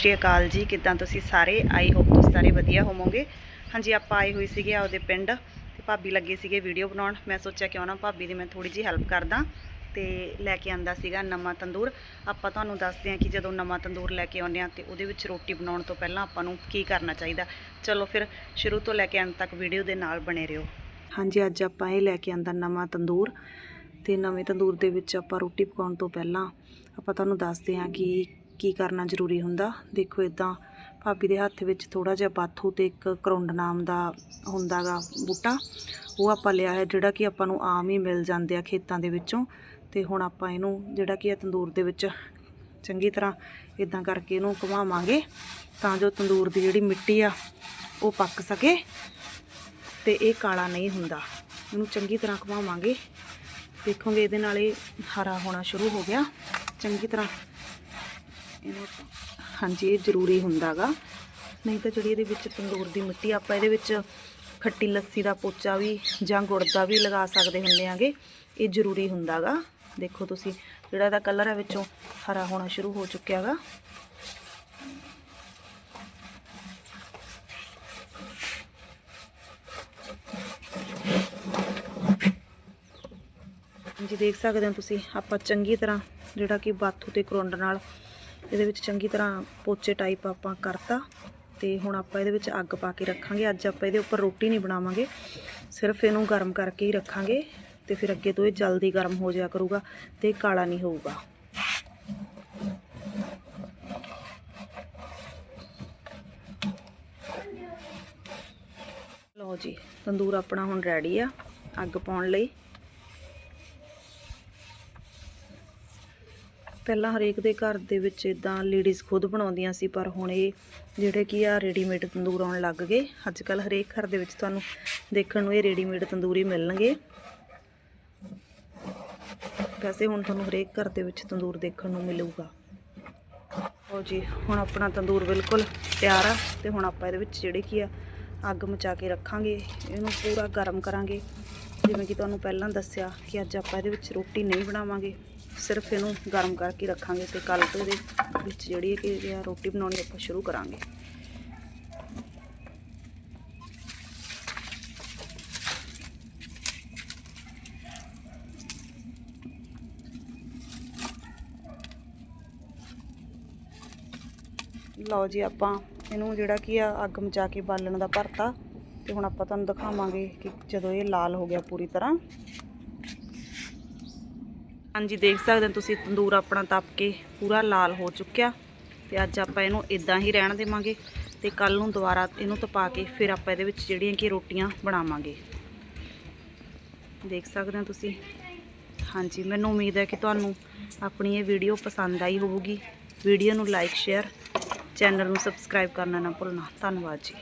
ਸ਼੍ਰੀ ਅਕਾਲ ਜੀ। ਕਿਦਾਂ ਤੁਸੀਂ ਸਾਰੇ? ਆਈ ਹੋਪ ਤੁਸੀਂ ਸਾਰੇ ਵਧੀਆ ਹੋਵੋਗੇ। ਹਾਂਜੀ, ਆਪਾਂ ਆਏ ਹੋਏ ਸੀਗੇ ਆਪਦੇ ਪਿੰਡ ਤੇ ਭਾਬੀ ਲੱਗੇ ਸੀਗੇ ਵੀਡੀਓ ਬਣਾਉਣ। ਮੈਂ ਸੋਚਿਆ ਕਿਉਂ ਨਾ ਭਾਬੀ ਦੀ ਮੈਂ ਥੋੜੀ ਜੀ ਹੈਲਪ ਕਰਦਾ ਤੇ ਲੈ ਕੇ ਆਂਦਾ ਸੀਗਾ ਨਵਾਂ ਤੰਦੂਰ। ਆਪਾਂ ਤੁਹਾਨੂੰ ਦੱਸਦੇ ਹਾਂ ਕਿ ਜਦੋਂ ਨਵਾਂ ਤੰਦੂਰ ਲੈ ਕੇ ਆਉਂਦੇ ਹਾਂ ਤੇ ਉਹਦੇ ਵਿੱਚ ਰੋਟੀ ਬਣਾਉਣ ਤੋਂ ਪਹਿਲਾਂ ਆਪਾਂ ਨੂੰ ਕੀ ਕਰਨਾ ਚਾਹੀਦਾ। ਚਲੋ ਫਿਰ ਸ਼ੁਰੂ ਤੋਂ ਲੈ ਕੇ ਅੰਤ ਤੱਕ ਵੀਡੀਓ ਦੇ ਨਾਲ ਬਣੇ ਰਹੋ। ਹਾਂਜੀ, ਅੱਜ ਆਪਾਂ ਇਹ ਲੈ ਕੇ ਆਂਦਾ ਨਵਾਂ ਤੰਦੂਰ ਤੇ ਨਵੇਂ ਤੰਦੂਰ ਦੇ ਵਿੱਚ ਆਪਾਂ ਰੋਟੀ ਪਕਾਉਣ ਤੋਂ ਪਹਿਲਾਂ ਆਪਾਂ ਤੁਹਾਨੂੰ ਦੱਸਦੇ ਹਾਂ ਕਿ ਕੀ ਕਰਨਾ ਜ਼ਰੂਰੀ ਹੁੰਦਾ? ਦੇਖੋ ਇਦਾਂ ਭਾਬੀ ਦੇ ਹੱਥ ਵਿੱਚ ਥੋੜਾ ਜਿਹਾ ਬਾਥੂ ਤੇ ਇੱਕ ਕਰੁੰਡ ਨਾਮ ਦਾ ਹੁੰਦਾਗਾ ਬੂਟਾ। ਉਹ ਆਪਾਂ ਲਿਆ ਹੈ, ਜਿਹੜਾ ਕਿ ਆਪਾਂ ਨੂੰ ਆਮ ਹੀ ਮਿਲ ਜਾਂਦੇ ਆ ਖੇਤਾਂ ਦੇ ਵਿੱਚੋਂ। ਤੇ ਹੁਣ ਆਪਾਂ ਇਹਨੂੰ, ਜਿਹੜਾ ਕਿ ਆ ਤੰਦੂਰ ਦੇ ਵਿੱਚ ਚੰਗੀ ਤਰ੍ਹਾਂ ਇਦਾਂ ਕਰਕੇ ਇਹਨੂੰ ਘੁਮਾਵਾਂਗੇ, ਤਾਂ ਜੋ ਤੰਦੂਰ ਦੀ ਜਿਹੜੀ ਮਿੱਟੀ ਆ, ਉਹ ਪੱਕ ਸਕੇ ਤੇ ਇਹ ਕਾਲਾ ਨਹੀਂ ਹੁੰਦਾ। ਇਹਨੂੰ ਚੰਗੀ ਤਰ੍ਹਾਂ ਘੁਮਾਵਾਂਗੇ। ਦੇਖੋਗੇ, ਇਹਦੇ ਨਾਲ ਇਹ ਹਰਾ ਹੋਣਾ ਸ਼ੁਰੂ ਹੋ ਗਿਆ। ਚੰਗੀ ਤਰ੍ਹਾਂ ਇਹਨੂੰ ਹਾਂਜੀ, ਇਹ ਜ਼ਰੂਰੀ ਹੁੰਦਾਗਾ। ਨਹੀਂ ਤਾਂ ਜਿਹੜੀ ਇਹਦੇ ਵਿੱਚ ਤੰਦੂਰ ਦੀ ਮਿੱਟੀ, ਆਪਾਂ ਇਹਦੇ ਵਿੱਚ ਖੱਟੀ ਲੱਸੀ ਦਾ ਪੋਚਾ ਵੀ ਜਾਂ ਗੁੜ ਦਾ ਵੀ ਲਗਾ ਸਕਦੇ ਹੁੰਦੇ ਆਂਗੇ। ਇਹ ਜ਼ਰੂਰੀ ਹੁੰਦਾਗਾ। ਦੇਖੋ ਤੁਸੀਂ, ਜਿਹੜਾ ਇਹਦਾ ਕਲਰ ਹੈ ਵਿੱਚੋਂ ਹਰਾ ਹੋਣਾ ਸ਼ੁਰੂ ਹੋ ਚੁੱਕਿਆਗਾ। ਜੀ ਦੇਖ ਸਕਦੇ ਹੋ ਤੁਸੀਂ, ਆਪਾਂ ਚੰਗੀ ਤਰ੍ਹਾਂ ਜਿਹੜਾ ਕਿ ਬਾਥੂ ਤੇ ਕਰੋਂਡ ਨਾਲ ਇਹਦੇ ਵਿੱਚ ਚੰਗੀ ਤਰ੍ਹਾਂ ਪੋਚੇ ਟਾਈਪ ਆਪਾਂ ਕਰਤਾ ਤੇ ਹੁਣ ਆਪਾਂ ਇਹਦੇ ਵਿੱਚ ਅੱਗ ਪਾ ਕੇ ਰੱਖਾਂਗੇ। ਅੱਜ ਆਪਾਂ ਇਹਦੇ ਉੱਪਰ ਰੋਟੀ ਨਹੀਂ ਬਣਾਵਾਂਗੇ, ਸਿਰਫ ਇਹਨੂੰ ਗਰਮ ਕਰਕੇ ਹੀ ਰੱਖਾਂਗੇ ਤੇ ਫਿਰ ਅੱਗੇ ਤੋਂ ਇਹ ਜਲਦੀ ਗਰਮ ਹੋ ਜਾਇਆ ਕਰੂਗਾ ਤੇ ਕਾਲਾ ਨਹੀਂ ਹੋਊਗਾ। ਲਓ ਜੀ, ਤੰਦੂਰ ਆਪਣਾ ਹੁਣ ਰੈਡੀ ਆ ਅੱਗ ਪਾਉਣ ਲਈ। ਪਹਿਲਾਂ ਹਰੇਕ ਦੇ ਘਰ ਦੇ ਵਿੱਚ ਇਦਾਂ ਲੇਡੀਜ਼ ਖੁਦ ਬਣਾਉਂਦੀਆਂ ਸੀ, ਪਰ ਹੁਣ ਇਹ ਜਿਹੜੇ ਕੀ ਆ ਰੈਡੀਮੇਡ ਤੰਦੂਰ ਆਉਣ ਲੱਗ ਗਏ। ਅੱਜ ਕੱਲ ਹਰੇਕ ਘਰ ਦੇ ਵਿੱਚ ਤੁਹਾਨੂੰ ਦੇਖਣ ਨੂੰ ਇਹ ਰੈਡੀਮੇਡ ਤੰਦੂਰੀ ਮਿਲਣਗੇ। ਵੈਸੇ ਹੁਣ ਤੁਹਾਨੂੰ ਹਰੇਕ ਘਰ ਦੇ ਵਿੱਚ ਤੰਦੂਰ ਦੇਖਣ ਨੂੰ ਮਿਲੂਗਾ। ਲਓ ਜੀ, ਹੁਣ ਆਪਣਾ ਤੰਦੂਰ ਬਿਲਕੁਲ ਤਿਆਰ ਆ, ਤੇ ਹੁਣ ਆਪਾਂ ਇਹਦੇ ਵਿੱਚ ਜਿਹੜੇ ਕੀ ਆ, ਅੱਗ ਮਚਾ ਕੇ ਰੱਖਾਂਗੇ। ਇਹਨੂੰ ਪੂਰਾ ਗਰਮ ਕਰਾਂਗੇ। ਜਿਵੇਂ ਕਿ ਤੁਹਾਨੂੰ ਪਹਿਲਾਂ ਦੱਸਿਆ ਕਿ ਅੱਜ ਆਪਾਂ ਇਹਦੇ ਵਿੱਚ ਰੋਟੀ ਨਹੀਂ ਬਣਾਵਾਂਗੇ, ਸਿਰਫ ਇਹਨੂੰ ਗਰਮ ਕਰਕੇ ਰੱਖਾਂਗੇ ਤੇ ਕੱਲ ਤੋਂ ਇਹਦੇ ਵਿੱਚ ਜਿਹੜੀ ਕਿ ਰੋਟੀ ਬਣਾਉਣੀ ਆਪਾਂ ਸ਼ੁਰੂ ਕਰਾਂਗੇ। ਲਓ ਜੀ ਆਪਾਂ ਇਹਨੂੰ ਜਿਹੜਾ ਕੀ ਆ, ਅੱਗ ਮਚਾ ਕੇ ਬਾਲਣ ਦਾ ਭਰਤਾ। ਤੇ ਹੁਣ ਆਪਾਂ ਤੁਹਾਨੂੰ ਦਿਖਾਵਾਂਗੇ ਕਿ ਜਦੋਂ ਇਹ ਲਾਲ ਹੋ ਗਿਆ ਪੂਰੀ ਤਰ੍ਹਾਂ। ਹਾਂਜੀ, ਦੇਖ ਸਕਦੇ ਹੋ ਤੁਸੀਂ, ਤੰਦੂਰ ਆਪਣਾ ਤਪ ਕੇ ਪੂਰਾ ਲਾਲ ਹੋ ਚੁੱਕਿਆ। ਤੇ ਅੱਜ ਆਪਾਂ ਇਹਨੂੰ ਇਦਾਂ ਹੀ ਰਹਿਣ ਦੇਵਾਂਗੇ ਤੇ ਕੱਲ ਨੂੰ ਦੁਬਾਰਾ ਇਹਨੂੰ ਤਪਾ ਕੇ ਫਿਰ ਆਪਾਂ ਇਹਦੇ ਵਿੱਚ ਜਿਹੜੀਆਂ ਕਿ ਰੋਟੀਆਂ ਬਣਾਵਾਂਗੇ। ਦੇਖ ਸਕਦੇ ਹੋ ਤੁਸੀਂ? ਹਾਂਜੀ, ਮੈਨੂੰ ਉਮੀਦ ਹੈ ਕਿ ਤੁਹਾਨੂੰ ਆਪਣੀ ਇਹ ਵੀਡੀਓ ਪਸੰਦ ਆਈ ਹੋਵੇਗੀ ਵੀਡੀਓ ਨੂੰ ਲਾਈਕ, ਸ਼ੇਅਰ, ਚੈਨਲ ਨੂੰ ਸਬਸਕ੍ਰਾਈਬ ਕਰਨਾ ਨਾ ਭੁੱਲਣਾ। ਧੰਨਵਾਦ ਜੀ।